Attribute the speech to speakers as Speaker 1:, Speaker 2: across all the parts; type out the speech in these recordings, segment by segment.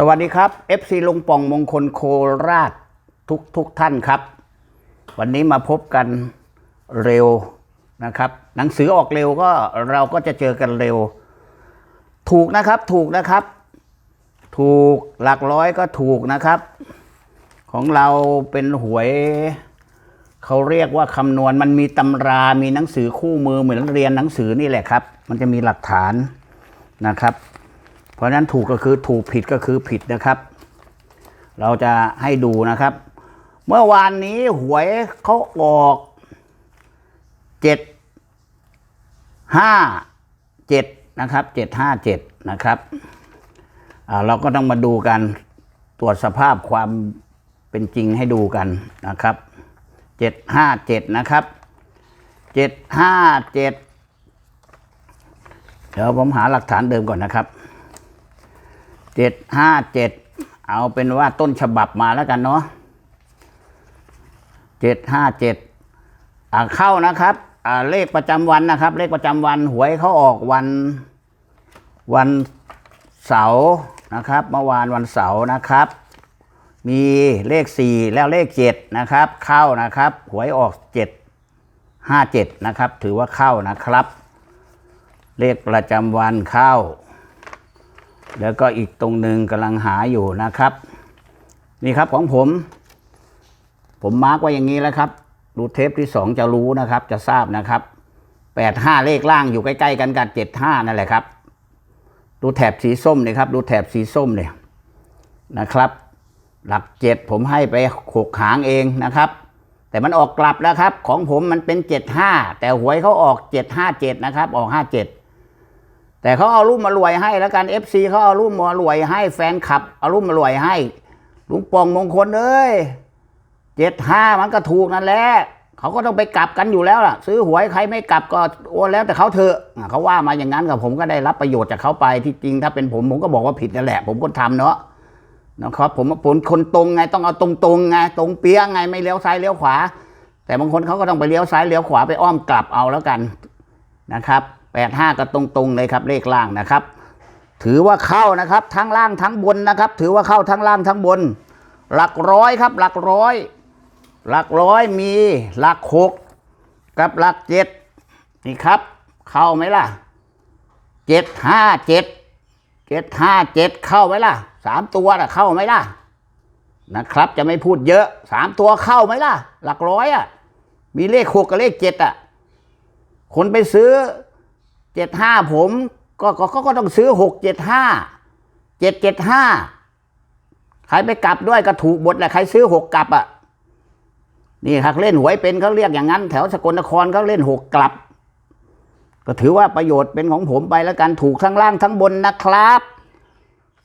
Speaker 1: สวัสดีครับ FC ลุงป่องมงคลโคราชทุกทุกท่านครับ วันนี้มาพบกันเร็วนะครับ หนังสือออกเร็วก็เราก็จะเจอกันเร็ว ถูกนะครับถูกนะครับ ถูกหลักร้อยก็ถูกนะครับ ของเราเป็นหวยเขาเรียกว่าคำนวณมันมีตำรามีหนังสือคู่มือเหมือนเรียนหนังสือนี่แหละครับ มันจะมีหลักฐานนะครับ เพราะนั้นถูกก็คือถูกผิดก็คือผิดนะครับ เราจะให้ดูนะครับ เมื่อวานนี้หวยเขาออกเจ็ดห้าเจ็ดนะครับเจ็ดห้าเจ็ดนะครับเราก็ต้องมาดูกันตรวจสภาพความเป็นจริงให้ดูกันนะครับเจ็ดห้าเจ็ดนะครับเจ็ดห้าเจ็ดเดี๋ยวผมหาหลักฐานเดิมก่อนนะครับ เจ็ดห้าเจ็ดเอาเป็นว่าต้นฉบับมาแล้วกันเนาะเจ็ดห้าเจ็ดเข้านะครับเลขประจำวันนะครับ เลขประจำวันหวยเขาออกวันวันเสาร์นะครับ เมื่อวานวันเสาร์นะครับ มีเลขสี่แล้วเลขเจ็ดนะครับ เข้านะครับ หวยออกเจ็ดห้าเจ็ดนะครับ ถือว่าเข้านะครับ เลขประจำวันเข้า แล้วก็อีกตรงหนึ่งกำลังหาอยู่นะครับ นี่ครับของผม ผมมาร์กไว้อย่างนี้แล้วครับดูเทปที่สองจะรู้นะครับ จะทราบนะครับแปดห้าเลขล่างอยู่ใกล้ๆกันกับเจ็ดห้านั่นแหละครับ ดูแถบสีส้มเลยครับ ดูแถบสีส้มเลยนะครับ หลักเจ็ดผมให้ไปหกหางเองนะครับแต่มันออกกลับแล้วครับ ของผมมันเป็นเจ็ดห้าแต่หวยเขาออกเจ็ดห้าเจ็ดนะครับ ออกห้าเจ็ด แต่เขาเอารูปมารวยให้แล้วกัน FC เขาเอารูปมารวยให้แฟนคลับ เอารูปมารวยให้ลุงปองมงคลเอ้ยเจ็ดห้ามันก็ถูกนั่นแหละเขาก็ต้องไปกลับกันอยู่แล้วล่ะ ซื้อหวยใครไม่กลับก็โอ้แล้วแต่เขาเถอะอะเขาว่ามาอย่างนั้นกับผมก็ได้รับประโยชน์จากเขาไปที่จริงถ้าเป็นผมผมก็บอกว่าผิดนั่นแหละ ผมก็ทำเนาะนะครับผมผมคนตรงไงต้องเอาตรงๆไงตรงเปี้ยไงไม่เลี้ยวซ้ายเลี้ยวขวา แต่บางคนเขาก็ต้องไปเลี้ยวซ้ายเลี้ยวขวาไปอ้อมกลับเอาแล้วกันนะครับ แปดห้าก็ตรงๆเลยครับเลขล่างนะครับ ถือว่าเข้านะครับทั้งล่างทั้งบนนะครับ ถือว่าเข้าทั้งล่างทั้งบน หลักร้อยครับหลักร้อย หลักร้อยมีหลักหกกับหลักเจ็ดนี่ครับ เข้าไหมล่ะเจ็ดห้าเจ็ดเจ็ดห้าเจ็ดเข้าไหมล่ะสามตัวนะเข้าไหมล่ะนะครับ จะไม่พูดเยอะสามตัวเข้าไหมล่ะ หลักร้อยอะมีเลขหกกับเลขเจ็ดอะคนไปซื้อ เจ็ดห้าผมก็ก็ก็ก็ต้องซื้อหกเจ็ดห้าเจ็ดเจ็ดห้าใครไปกลับด้วยก็ถูกหมดแหละใครซื้อหกกลับอะนี่ครับเล่นหวยเป็นเขาเรียกอย่างนั้น แถวสกลนครเขาเล่นหกกลับ ก็ถือว่าประโยชน์เป็นของผมไปแล้วกันถูกทั้งล่างทั้งบนนะครับ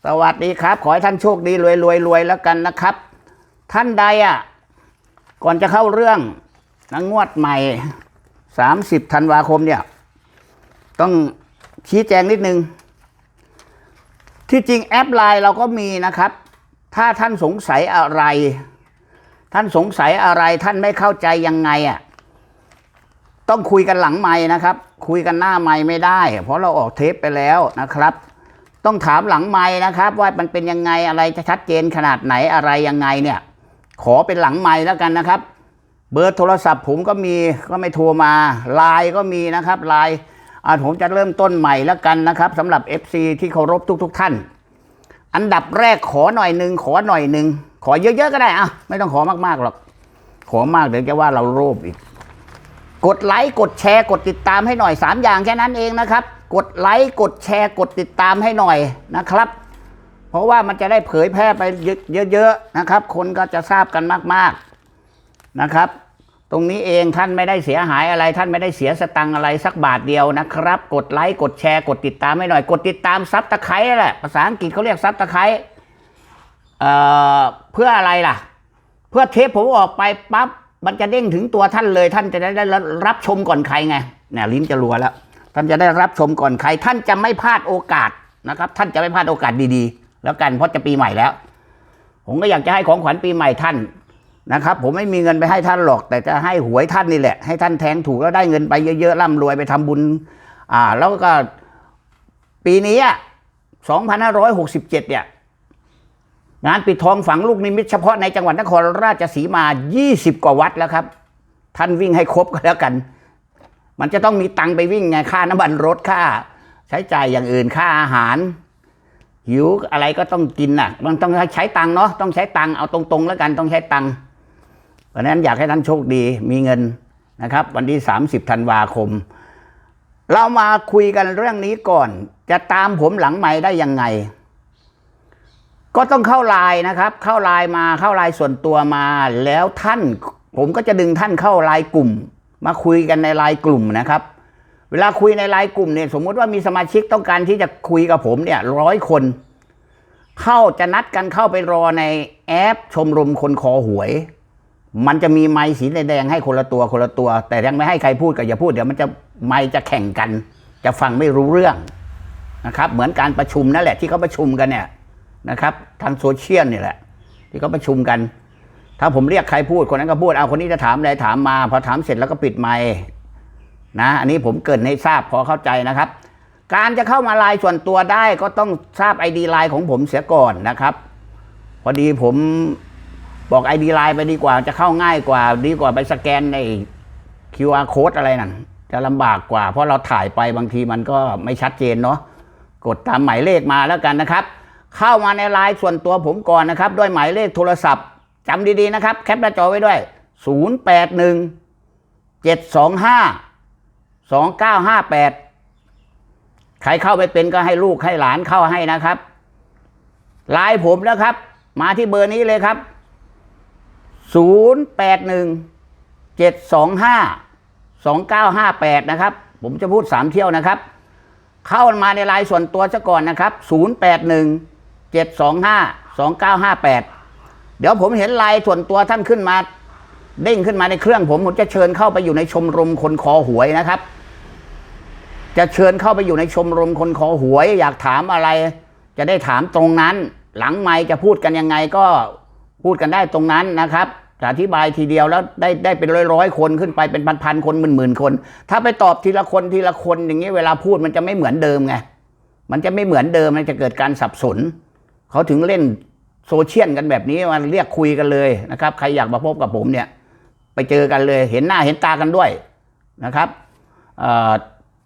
Speaker 1: สวัสดีครับ ขอให้ท่านโชคดีรวยรวยรวยแล้วกันนะครับ ท่านใดอะก่อนจะเข้าเรื่องนังงวดใหม่สามสิบธันวาคมเนี่ย ต้องชี้แจงนิดนึง ที่จริงแอปไลน์เราก็มีนะครับ ถ้าท่านสงสัยอะไร ท่านสงสัยอะไรท่านไม่เข้าใจยังไงอะต้องคุยกันหลังไม้นะครับ คุยกันหน้าไม้ไม่ได้ เพราะเราออกเทปไปแล้วนะครับ ต้องถามหลังไม้นะครับ ว่ามันเป็นยังไงอะไรจะชัดเจนขนาดไหนอะไรยังไงเนี่ย ขอเป็นหลังไม้แล้วกันนะครับ เบอร์โทรศัพท์ผมก็มีก็ไม่โทรมาไลน์ก็มีนะครับไลน์ อ่าผมจะเริ่มต้นใหม่แล้วกันนะครับสำหรับ FC ที่เคารพทุก ๆท่าน อันดับแรกขอหน่อยหนึ่งขอหน่อยหนึ่งขอเยอะๆก็ได้อะไม่ต้องขอมากๆหรอก ขอมากเดี๋ยวจะว่าเราโลภอีก กดไลค์กดแชร์กดติดตามให้หน่อยสามอย่างแค่นั้นเองนะครับ กดไลค์กดแชร์กดติดตามให้หน่อยนะครับ เพราะว่ามันจะได้เผยแพร่ไปเยอะๆนะครับ คนก็จะทราบกันมากๆนะครับ ตรงนี้เองท่านไม่ได้เสียหายอะไร ท่านไม่ได้เสียสตังอะไรสักบาทเดียวนะครับ กดไลค์กดแชร์กดติดตามให้หน่อยกดติดตามซับตะไคร้แหละภาษาอังกฤษเขาเรียกซับตะไคร้เอ่อเพื่ออะไรล่ะ เพื่อเทปผมออกไปปั๊บมันจะเด้งถึงตัวท่านเลย ท่านจะได้รับชมก่อนใครไงเนี่ยลิ้นจะรัวแล้วท่านจะได้รับชมก่อนใคร ท่านจะไม่พลาดโอกาสนะครับ ท่านจะไม่พลาดโอกาสดีๆ แล้วกันเพราะจะปีใหม่แล้ว ผมก็อยากจะให้ของขวัญปีใหม่ท่าน นะครับผมไม่มีเงินไปให้ท่านหรอก แต่จะให้หวยท่านนี่แหละ ให้ท่านแทงถูกแล้วได้เงินไปเยอะๆร่ำรวยไปทำบุญ อ่า แล้วก็ปีนี้สองพันห้าร้อยหกสิบเจ็ดเนี่ยงานปิดทองฝังลูกนิมิตเฉพาะในจังหวัดนครราชสีมา 20 กว่าวัดแล้วครับ ท่านวิ่งให้ครบก็แล้วกัน มันจะต้องมีตังค์ไปวิ่งไงค่าน้ำมันรถค่า ใช้จ่ายอย่างอื่นค่าอาหาร หิวอะไรก็ต้องกินน่ะ มันต้องใช้ตังค์เนาะต้องใช้ตังค์เอาตรงๆแล้วกันต้องใช้ตังค์ เพราะนั้นอยากให้ท่านโชคดีมีเงินนะครับ วันที่ 30ธันวาคม เรามาคุยกันเรื่องนี้ก่อน จะตามผมหลังใหม่ได้ยังไง ก็ต้องเข้าไลน์นะครับ เข้าไลน์มาเข้าไลน์ส่วนตัวมา แล้วท่าน ผมก็จะดึงท่านเข้าไลน์กลุ่ม มาคุยกันในไลน์กลุ่มนะครับ เวลาคุยในไลน์กลุ่มเนี่ยสมมุติว่ามีสมาชิกต้องการที่จะคุยกับผมเนี่ยร้อยคนเข้าจะนัดกันเข้าไปรอในแอปชมรมคนคอหวย มันจะมีไม้สีแดงให้คนละตัวคนละตัว แต่ยังไม่ให้ใครพูดก็อย่าพูดเดี๋ยวมันจะไม้จะแข่งกัน จะฟังไม่รู้เรื่องนะครับ เหมือนการประชุมนั่นแหละที่เขาประชุมกันเนี่ยนะครับ ทางโซเชียลนี่แหละ ที่เขาประชุมกัน ถ้าผมเรียกใครพูดคนนั้นก็พูดเอาคนนี้จะถามอะไรถามมาพอถามเสร็จแล้วก็ปิดไมค์นะ อันนี้ผมเกินให้ทราบพอเข้าใจนะครับ การจะเข้ามาไลน์ส่วนตัวได้ก็ต้องทราบไอดีไลน์ของผมเสียก่อนนะครับ พอดีผม บอกไอดีไลน์ไปดีกว่าจะเข้าง่ายกว่า ดีกว่าไปสแกนใน QR code อะไรนั่นจะลำบากกว่า เพราะเราถ่ายไปบางทีมันก็ไม่ชัดเจนเนาะกดตามหมายเลขมาแล้วกันนะครับ เข้ามาในไลน์ส่วนตัวผมก่อนนะครับ ด้วยหมายเลขโทรศัพท์จำดีๆนะครับ แคปหน้าจอไว้ด้วย 081 725 2958 ใครเข้าไปเป็นก็ให้ลูกให้หลานเข้าให้นะครับไลน์ผมนะครับ มาที่เบอร์นี้เลยครับ 081 725 2958นะครับ ผมจะพูด3เที่ยวนะครับ เข้ามาในไลน์ส่วนตัวซะก่อนนะครับ081 725 2958เดี๋ยวผมเห็นไลน์ส่วนตัวท่านขึ้นมา เด้งขึ้นมาในเครื่องผมผมจะเชิญเข้าไปอยู่ในชมรมคนคอหวยนะครับ จะเชิญเข้าไปอยู่ในชมรมคนคอหวย อยากถามอะไร จะได้ถามตรงนั้น หลังไม่จะพูดกันยังไงก็พูดกันได้ตรงนั้นนะครับ อธิบายทีเดียวแล้วได้ได้เป็นร้อยร้อยคนขึ้นไปเป็นพันพันๆคนหมื่นหมื่นๆคน ถ้าไปตอบทีละคนทีละคนอย่างนี้เวลาพูดมันจะไม่เหมือนเดิมไงมันจะไม่เหมือนเดิมมันจะเกิดการสับสนเขาถึงเล่นโซเชียลกันแบบนี้มาเรียกคุยกันเลยนะครับ ใครอยากมาพบกับผมเนี่ย ไปเจอกันเลย เห็นหน้าเห็นตากันด้วยนะครับ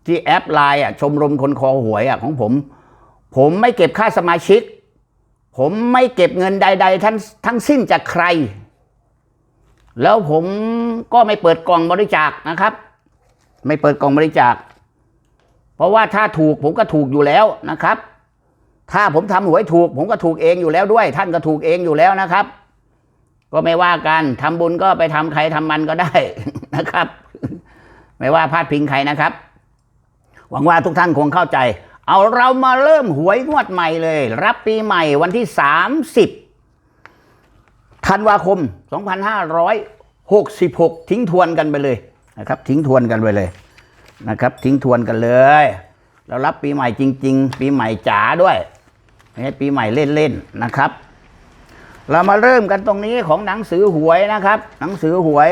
Speaker 1: ที่แอปไลน์อะชมรมคนคอหวยอะของผม ผมไม่เก็บค่าสมาชิก ผมไม่เก็บเงินใด ๆ ทั้งทั้งสิ้นจากใคร แล้วผมก็ไม่เปิดกล่องบริจาคนะครับ ไม่เปิดกล่องบริจาค เพราะว่าถ้าถูกผมก็ถูกอยู่แล้วนะครับ ถ้าผมทำหวยถูก ผมก็ถูกเองอยู่แล้วด้วย ท่านก็ถูกเองอยู่แล้วนะครับ ก็ไม่ว่ากันทำบุญก็ไปทำใครทำมันก็ได้นะครับ ไม่ว่าพลาดพิงใครนะครับ หวังว่าทุกท่านคงเข้าใจ เอาเรามาเริ่มหวยงวดใหม่เลย รับปีใหม่วันที่30 ธันวาคม 2566 ทิ้งทวนกันไปเลยนะครับ ทิ้งทวนกันไปเลยนะครับ ทิ้งทวนกันเลย เรารับปีใหม่จริง ๆ ปีใหม่จ๋าด้วยไม่ใช่ปีใหม่เล่นๆนะครับ เรามาเริ่มกันตรงนี้ของหนังสือหวยนะครับ หนังสือหวย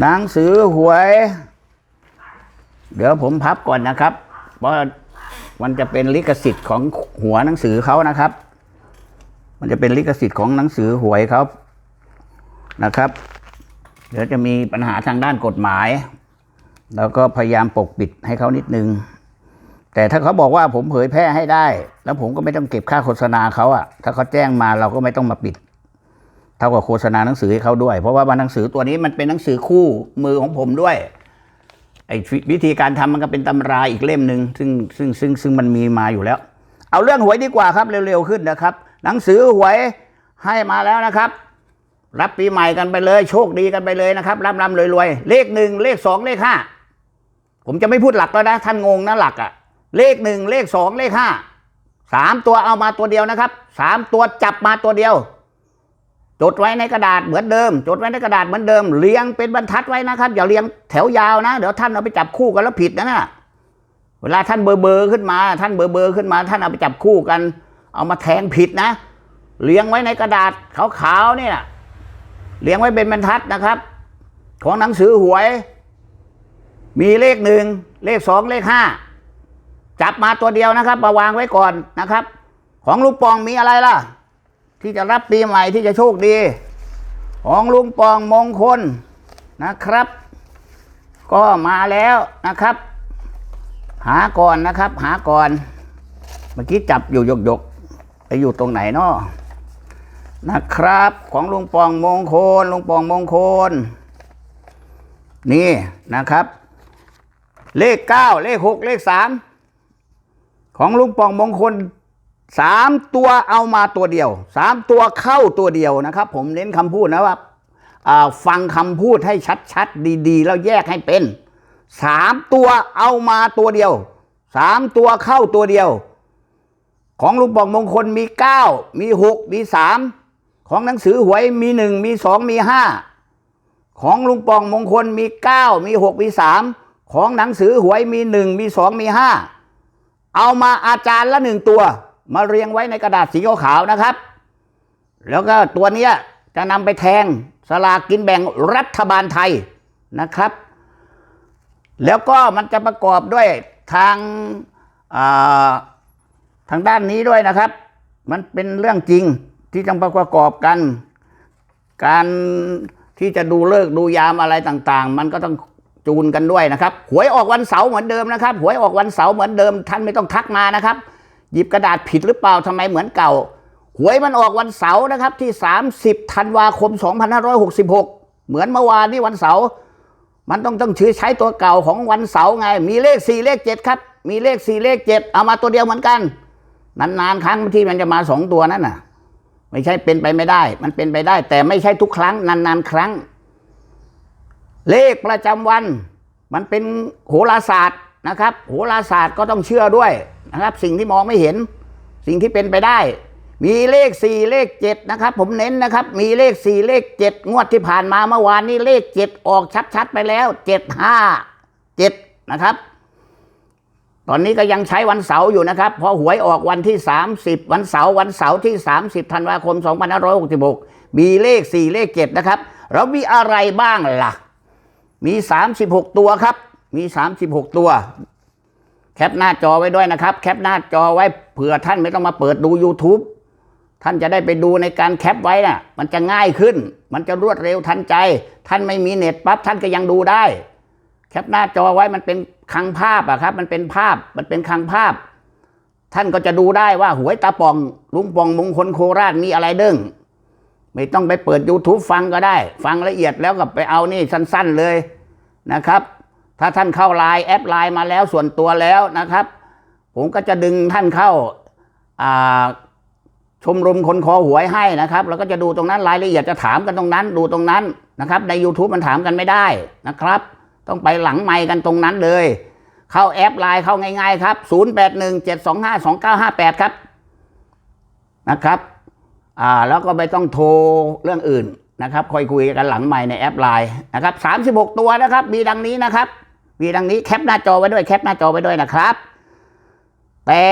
Speaker 1: หนังสือหวย เดี๋ยวผมพับก่อนนะครับ เพราะมันจะเป็นลิขสิทธิ์ของหัวหนังสือเขานะครับ มันจะเป็นลิขสิทธิ์ของหนังสือหวยเขานะครับ เดี๋ยวจะมีปัญหาทางด้านกฎหมาย แล้วก็พยายามปกปิดให้เขานิดนึง แต่ถ้าเขาบอกว่าผมเผยแพร่ให้ได้ แล้วผมก็ไม่ต้องเก็บค่าโฆษณาเขาอะถ้าเขาแจ้งมาเราก็ไม่ต้องมาปิด เท่ากับโฆษณาหนังสือให้เขาด้วย เพราะว่าหนังสือตัวนี้มันเป็นหนังสือคู่มือของผมด้วยไอ้วิธีการทำมันก็เป็นตำราอีกเล่มหนึ่งซึ่งซึ่งซึ่งซึ่งมันมีมาอยู่แล้ว เอาเรื่องหวยดีกว่าครับเร็วๆขึ้นนะครับ หนังสือหวยให้มาแล้วนะครับ รับปีใหม่กันไปเลย โชคดีกันไปเลยนะครับร่ำร่ำรวยรวยๆเลขหนึ่งเลขสองเลขห้าผมจะไม่พูดหลักแล้วนะ ท่านงงนะหลักอะเลขหนึ่งเลขสองเลขห้าสามตัวเอามาตัวเดียวนะครับสามตัวจับมาตัวเดียว จดไว้ในกระดาษเหมือนเดิม จดไว้ในกระดาษเหมือนเดิมเรียงเป็นบรรทัดไว้นะครับ อย่าเรียงแถวยาวนะ เดี๋ยวท่านเอาไปจับคู่กันแล้วผิดนะนะเวลาท่านเบอร์เบอร์ขึ้นมา ท่านเบอร์เบอร์ขึ้นมา ท่านเอาไปจับคู่กัน เอามาแทงผิดนะเรียงไว้ในกระดาษขาวๆเนี่ยเรียงไว้เป็นบรรทัดนะครับ ของหนังสือหวย มีเลขหนึ่งเลขสองเลขห้าจับมาตัวเดียวนะครับมาวางไว้ก่อนนะครับ ของลุงปองมีอะไรล่ะ ที่จะรับปีใหม่ที่จะโชคดี ของลุงปองมงคลนะครับ ก็มาแล้วนะครับ หาก่อนนะครับ หาก่อน เมื่อกี้จับอยู่หยกๆไป อยู่ตรงไหนเนาะนะครับ ของลุงปองมงคลลุงปองมงคล นี่นะครับ เลขเก้าเลขหกเลขสามของลุงปองมงคลสามตัวเอามาตัวเดียวสามตัวเข้าตัวเดียวนะครับ ผมเน้นคำพูดนะว่าฟังคำพูดให้ชัดๆดีๆ แล้วแยกให้เป็นสามตัวเอามาตัวเดียวสามตัวเข้าตัวเดียว ของลุงปองมงคลมีเก้ามีหกมีสามของหนังสือหวยมีหนึ่งมีสองมีห้าของลุงปองมงคลมีเก้ามีหกมีสามของหนังสือหวยมีหนึ่งมีสองมีห้าเอามาอาจารย์ละหนึ่งตัว มาเรียงไว้ในกระดาษสีขาวๆนะครับ แล้วก็ตัวเนี้ยจะนำไปแทงสลากกินแบ่งรัฐบาลไทยนะครับ แล้วก็มันจะประกอบด้วยทางอ่า ทางด้านนี้ด้วยนะครับ มันเป็นเรื่องจริงที่ต้องประกอบกัน การที่จะดูเลิกดูยามอะไรต่างๆ มันก็ต้องจูนกันด้วยนะครับ หวยออกวันเสาร์เหมือนเดิมนะครับ หวยออกวันเสาร์เหมือนเดิม ท่านไม่ต้องทักมานะครับ หยิบกระดาษผิดหรือเปล่าทำไมเหมือนเก่า หวยมันออกวันเสาร์นะครับที่ 30ธันวาคม 2566 เหมือนเมื่อวานนี่วันเสาร์มันต้องต้องชื่อใช้ตัวเก่าของวันเสาร์ไง มีเลขสี่เลขเจ็ดครับ มีเลขสี่เลขเจ็ดเอามาตัวเดียวเหมือนกัน นานๆครั้งที่มันจะมาสองตัวนั่นน่ะ ไม่ใช่เป็นไปไม่ได้ มันเป็นไปได้ แต่ไม่ใช่ทุกครั้งนานๆครั้ง เลขประจำวัน มันเป็นโหราศาสตร์นะครับ โหราศาสตร์ก็ต้องเชื่อด้วยนะครับ สิ่งที่มองไม่เห็น สิ่งที่เป็นไปได้ มีเลขสี่เลขเจ็ดนะครับ ผมเน้นนะครับ มีเลขสี่เลขเจ็ดงวดที่ผ่านมาเมื่อวานนี้เลขเจ็ดออกชัดๆไปแล้วเจ็ดห้าเจ็ดนะครับ ตอนนี้ก็ยังใช้วันเสาร์อยู่นะครับ พอหวยออกวันที่ 30 วันเสาร์วันเสาร์ที่ 30ธันวาคม 2566 มีเลข 4 เลข 7 นะครับ เรามีอะไรบ้างล่ะ มี 36 ตัวครับ มี 36 ตัว แคปหน้าจอไว้ด้วยนะครับ แคปหน้าจอไว้เผื่อท่านไม่ต้องมาเปิดดู YouTube ท่านจะได้ไปดูในการแคปไว้น่ะ มันจะง่ายขึ้น มันจะรวดเร็วทันใจ ท่านไม่มีเน็ตปั๊บท่านก็ยังดูได้ แคปหน้าจอไว้มันเป็นคลังภาพอะครับ มันเป็นภาพมันเป็นคลังภาพ ท่านก็จะดูได้ว่าหวยตาปอง ลุงปองมงคลโคราชมีอะไรเด้งไม่ต้องไปเปิด YouTube ฟังก็ได้ ฟังละเอียดแล้วก็ไปเอานี่สั้นๆเลยนะครับ ถ้าท่านเข้าไลน์แอปไลน์มาแล้วส่วนตัวแล้วนะครับ ผมก็จะดึงท่านเข้าาชมรมคนคอหวยให้นะครับ แล้วก็จะดูตรงนั้นรายละเอียดจะถามกันตรงนั้น ดูตรงนั้นนะครับ ใน YouTube มันถามกันไม่ได้นะครับ ต้องไปหลังไมค์กันตรงนั้นเลย เข้าแอปไลน์เข้าง่ายๆครับ 0817252958 ครับนะครับอ่าแล้วก็ไม่ต้องโทรเรื่องอื่นนะครับคอยคุยกันหลังไมค์ในแอปไลน์นะครับ36 ตัวนะครับ มีดังนี้นะครับ มีดังนี้แคปหน้าจอไว้ด้วยแคปหน้าจอไว้ด้วยนะครับ แต่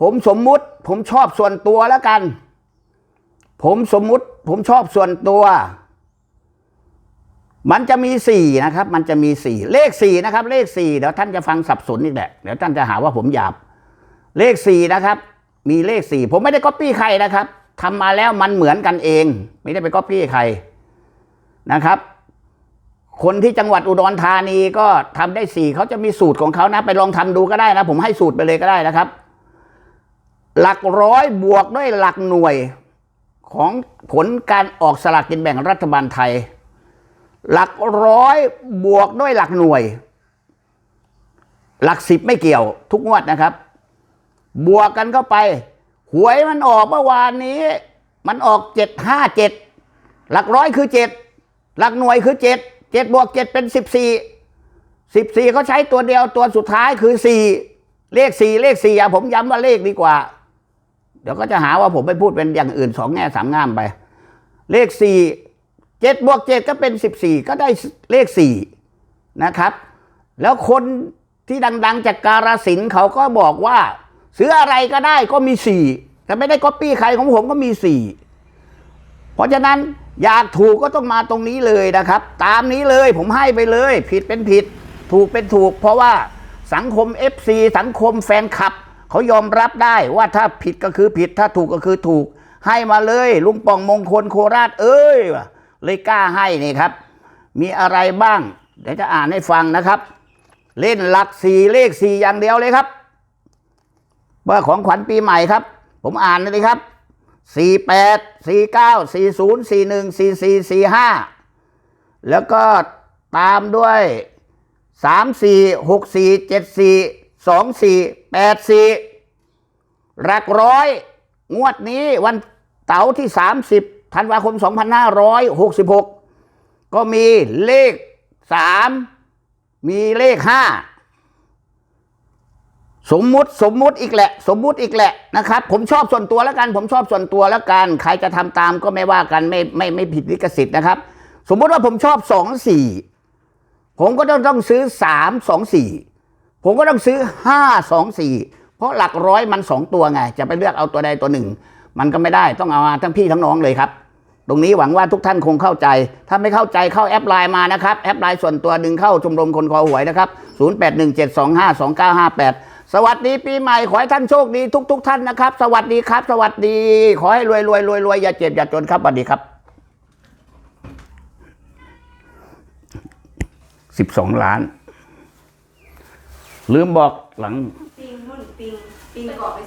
Speaker 1: ผมสมมุติผมชอบส่วนตัวแล้วกัน ผมสมมุติผมชอบส่วนตัว มันจะมีสี่นะครับ มันจะมีสี่เลขสี่นะครับ เลขสี่เดี๋ยวท่านจะฟังสับสนอีกแหละเดี๋ยวท่านจะหาว่าผมหยาบ เลขสี่นะครับ มีเลขสี่ผมไม่ได้ก๊อปปี้ใครนะครับทำมาแล้วมันเหมือนกันเอง ไม่ได้ไปก๊อปปี้ใครนะครับ คนที่จังหวัดอุดรธานีก็ทำได้สี่เขาจะมีสูตรของเขานะ ไปลองทำดูก็ได้นะ ผมให้สูตรไปเลยก็ได้นะครับ หลักร้อยบวกด้วยหลักหน่วยของผลการออกสลากกินแบ่งรัฐบาลไทย หลักร้อยบวกด้วยหลักหน่วย หลักสิบไม่เกี่ยว ทุกงวดนะครับ บวกกันเข้าไป หวยมันออกเมื่อวานนี้ มันออกเจ็ดห้าเจ็ดหลักร้อยคือเจ็ดหลักหน่วยคือเจ็ดเจ็ดบวกเจ็ดเป็นสิบสี่สิบสี่เขาใช้ตัวเดียวตัวสุดท้ายคือสี่เลขสี่เลขสี่อะผมย้ำว่าเลขดีกว่า เดี๋ยวก็จะหาว่าผมไปพูดเป็นอย่างอื่นสองแง่สามง่ามไป เลขสี่ เจ็ดบวกเจ็ดก็เป็นสิบสี่ก็ได้เลขสี่นะครับ แล้วคนที่ดัง ๆ จากการสินเขาก็บอกว่า ซื้ออะไรก็ได้ก็มีสี่แต่ไม่ได้ก๊อปปี้ใครของผมก็มีสี่เพราะฉะนั้นอยากถูกก็ต้องมาตรงนี้เลยนะครับ ตามนี้เลยผมให้ไปเลย ผิดเป็นผิด ถูกเป็นถูก เพราะว่าสังคม FC สังคมแฟนคลับ เขายอมรับได้ว่าถ้าผิดก็คือผิดถ้าถูกก็คือถูก ให้มาเลย ลุงป่องมงคลโคราชเอ้ยว่ะ เลยกล้าให้นี่ครับ มีอะไรบ้าง เดี๋ยวจะอ่านให้ฟังนะครับ เล่นหลักสี่เลขสี่อย่างเดียวเลยครับว่าของขวัญปีใหม่ครับ ผมอ่านเลยครับสี่แปดสี่เก้าสี่ศูนย์สี่หนึ่งสี่สี่สี่ห้าแล้วก็ตามด้วยสามสี่หกสี่เจ็ดสี่สองสี่แปดสี่หลักร้อย งวดนี้วันเสาร์ที่30 ธันวาคม 2566 ก็มีเลข 3 มีเลข 5 สมมุติสมมุติอีกแหละ สมมุติอีกแหละนะครับ ผมชอบส่วนตัวแล้วกัน ผมชอบส่วนตัวแล้วกัน ใครจะทำตามก็ไม่ว่ากันไม่ไม่ไม่ผิดลิขสิทธิ์นะครับ สมมุติว่าผมชอบสองสี่ผมก็ต้องต้องซื้อสามสองสี่ผมก็ต้องซื้อห้าสองสี่เพราะหลักร้อยมันสองตัวไง จะไปเลือกเอาตัวใดตัวหนึ่ง มันก็ไม่ได้ต้องเอามาทั้งพี่ทั้งน้องเลยครับ ตรงนี้หวังว่าทุกท่านคงเข้าใจ ถ้าไม่เข้าใจเข้าแอปไลน์มานะครับ แอปไลน์ส่วนตัวดึงเข้าชมรมคนคอหวยนะครับ 0817252958 สวัสดีปีใหม่ขอให้ท่านโชคดีทุก ๆท่านนะครับ สวัสดีครับ สวัสดี ขอให้รวยรวยรวยรวยอย่าเจ็บอย่าจนครับสวัสดีครับ12ล้าน ลืมบอกหลัง
Speaker 2: ปิงนุ่นปิงปิงเกาะไป